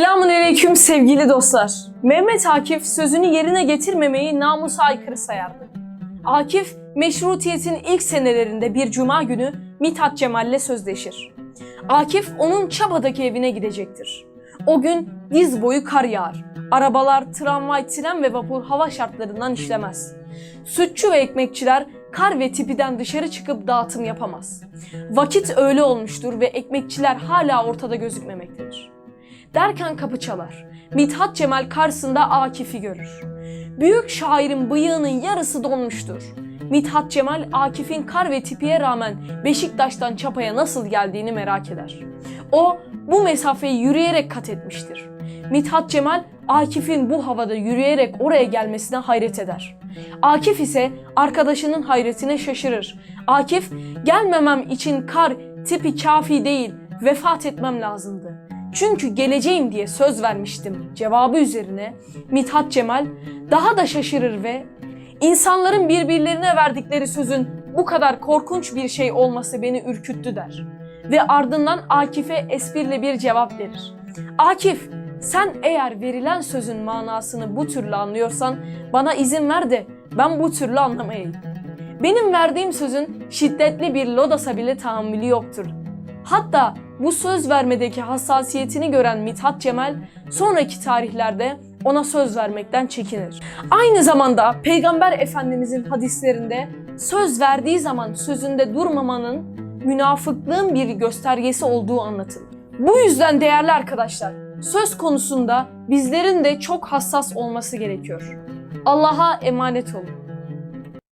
Selamun aleyküm sevgili dostlar. Mehmet Akif sözünü yerine getirmemeyi namusa aykırı sayardı. Akif, meşrutiyetin ilk senelerinde bir cuma günü Mithat Cemal'le sözleşir. Akif onun Çaba'daki evine gidecektir. O gün diz boyu kar yağar. Arabalar, tramvay, tren ve vapur hava şartlarından işlemez. Sütçü ve ekmekçiler kar ve tipiden dışarı çıkıp dağıtım yapamaz. Vakit öğle olmuştur ve ekmekçiler hala ortada gözükmemektedir. Derken kapı çalar. Mithat Cemal karşısında Akif'i görür. Büyük şairin bıyığının yarısı donmuştur. Mithat Cemal Akif'in kar ve tipiye rağmen Beşiktaş'tan Çapa'ya nasıl geldiğini merak eder. O bu mesafeyi yürüyerek kat etmiştir. Mithat Cemal Akif'in bu havada yürüyerek oraya gelmesine hayret eder. Akif ise arkadaşının hayretine şaşırır. Akif gelmemem için kar tipi kafi değil vefat etmem lazımdı. Çünkü geleceğim diye söz vermiştim cevabı üzerine Mithat Cemal daha da şaşırır ve insanların birbirlerine verdikleri sözün bu kadar korkunç bir şey olması beni ürküttü der. Ve ardından Akif'e esprili bir cevap verir. Akif sen eğer verilen sözün manasını bu türlü anlıyorsan bana izin ver de ben bu türlü anlamayayım. Benim verdiğim sözün şiddetli bir lodasa bile tahammülü yoktur. Hatta bu söz vermedeki hassasiyetini gören Mithat Cemal sonraki tarihlerde ona söz vermekten çekinir. Aynı zamanda Peygamber Efendimizin hadislerinde söz verdiği zaman sözünde durmamanın münafıklığın bir göstergesi olduğu anlatılır. Bu yüzden değerli arkadaşlar, söz konusunda bizlerin de çok hassas olması gerekiyor. Allah'a emanet olun.